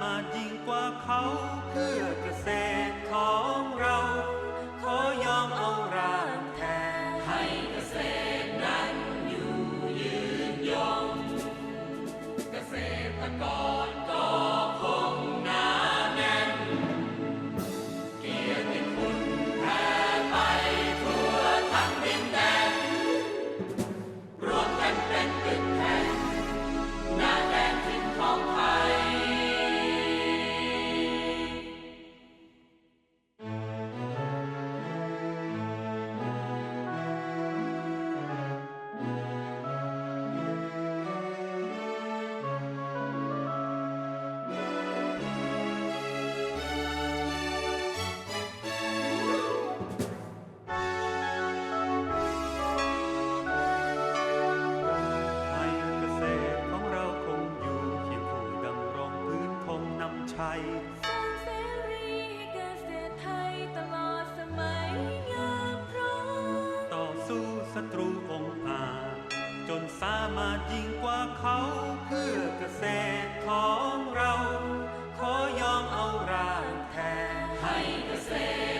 มารถยิ่งกว่าเขาเพื่อเกษตร ศัตรูองอาจจนสามารถยิ่งกว่าเขาเพื่อเกษตรของเรา ขอยอมเอาร่างแทนให้เกษตร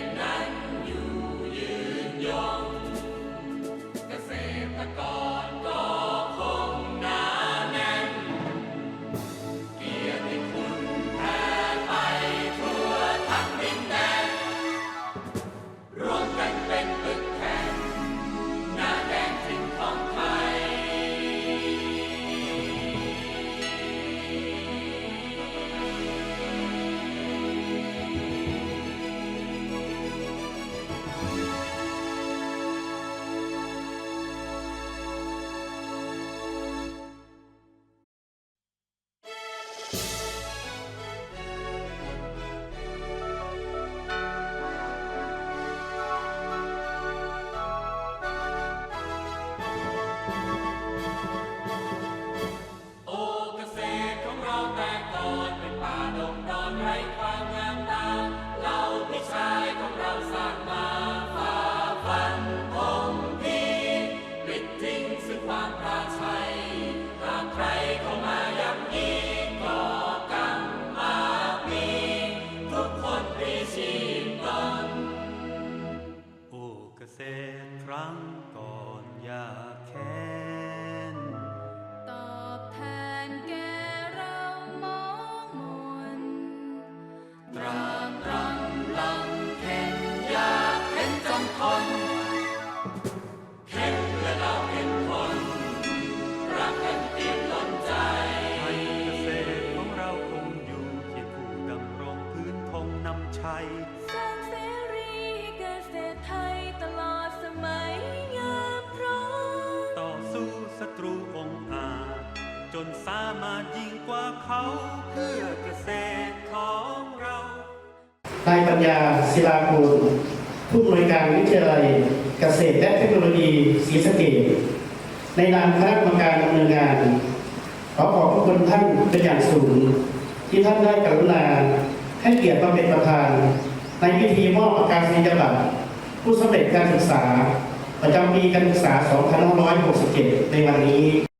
เขาเพื่อเกษตรของเรานายปัญญาศิลากูลผู้อำนวยการวิทยาลัยเกษตรและเทคโนโลยีศรีสะเกษในนามคณะกรรมการดำเนินงาน ขอขอบพระคุณท่านเป็นอย่างสูง ที่ท่านได้กรุณาให้เกียรติมาเป็นประธาน ในพิธีมอบประกาศนียบัตรผู้สำเร็จการศึกษา ประจำปีการศึกษา 2567 ในวันนี้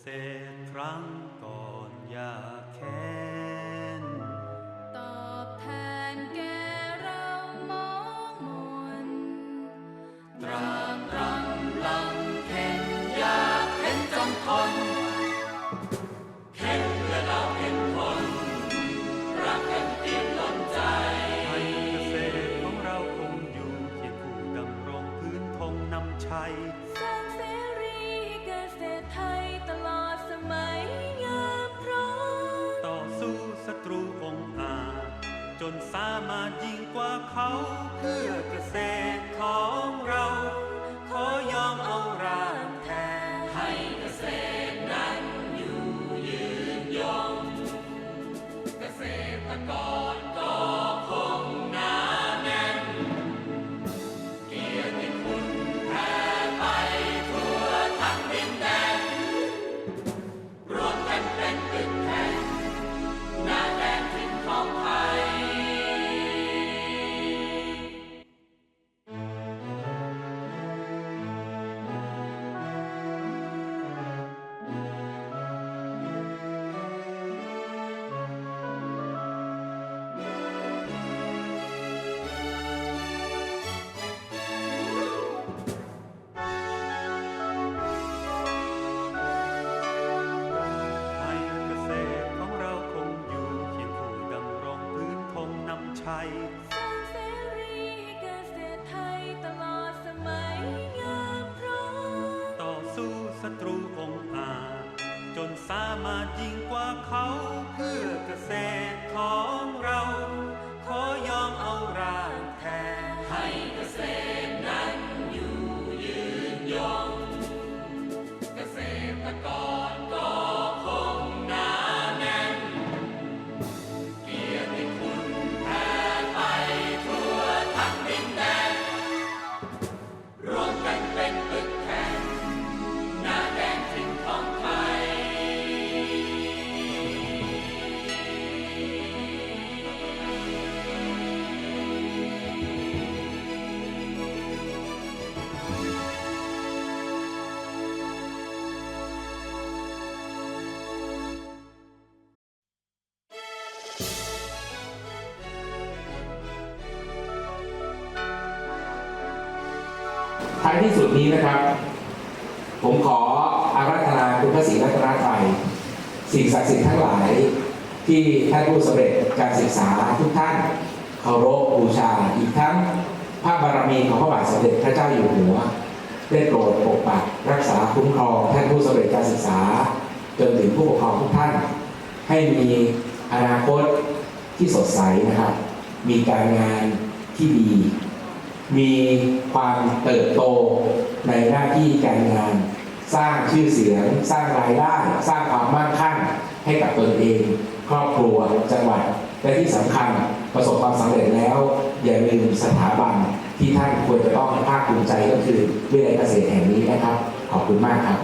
เกษตรครั้งก่อนอยากแค้น ตอบแทนแก่เรามองมนตรากตรำลำเข็นอยากเห็นจงทนเข็นและเราเห็นคนรักกันเตียนล้นใจให้เกษตรของเราคงอยู่เคียงคู่ดำรงพื้นธงนำชัย จนสามารถยิ่งกว่าเขาเพื่อเกษตรของ ชัยสร้างเสรีให้เกษตรไทยตลอดสมัยงามพร้อมต่อสู้ศัตรูองอาจจนสามารถยิ่งกว่าเขาเพื่อเกษตรของเรา ขอยอมเอาร่างแทนให้เกษตร ท้ายที่สุดนี้นะครับ ผมขออาราธนาคุณพระศรีรัตนตรัยสิ่งศักดิ์สิทธิ์ทั้งหลาย ที่ท่านผู้สำเร็จการศึกษาทุกท่านเคารพบูชาอีกทั้งพระบารมีของพระบาทสมเด็จพระเจ้าอยู่หัวได้โปรดปกปักรักษาคุ้มครองท่านผู้สำเร็จการศึกษา จนถึงผู้ปกครองทุกท่าน ให้มีอนาคตที่สดใสนะครับ มีการงานที่ดี มีความเติบโตในหน้าที่การงาน สร้างชื่อเสียง สร้างรายได้ สร้างความมั่งคั่งให้กับตนเอง ครอบครัวจังหวัดและที่สำคัญประสบความสำเร็จแล้ว อย่าลืมสถาบันที่ท่านควรจะต้องภาคภูมิใจก็คือวิทยาเกษตรแห่งนี้นะครับ ขอบคุณมากครับ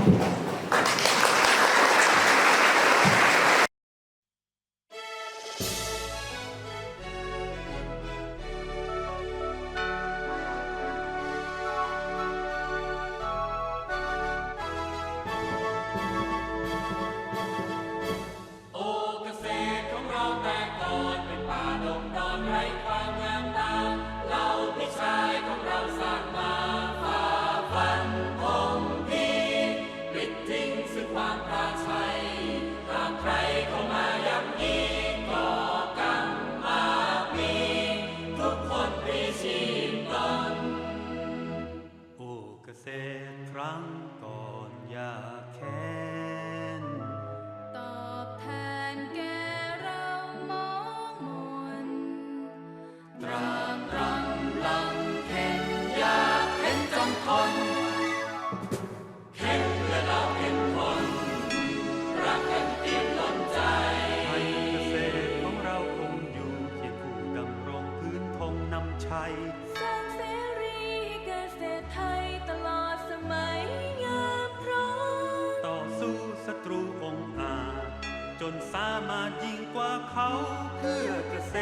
กว่าเขาเพื่อกระแส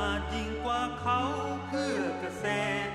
มายิงกว่าเขาเพื่อเกษตร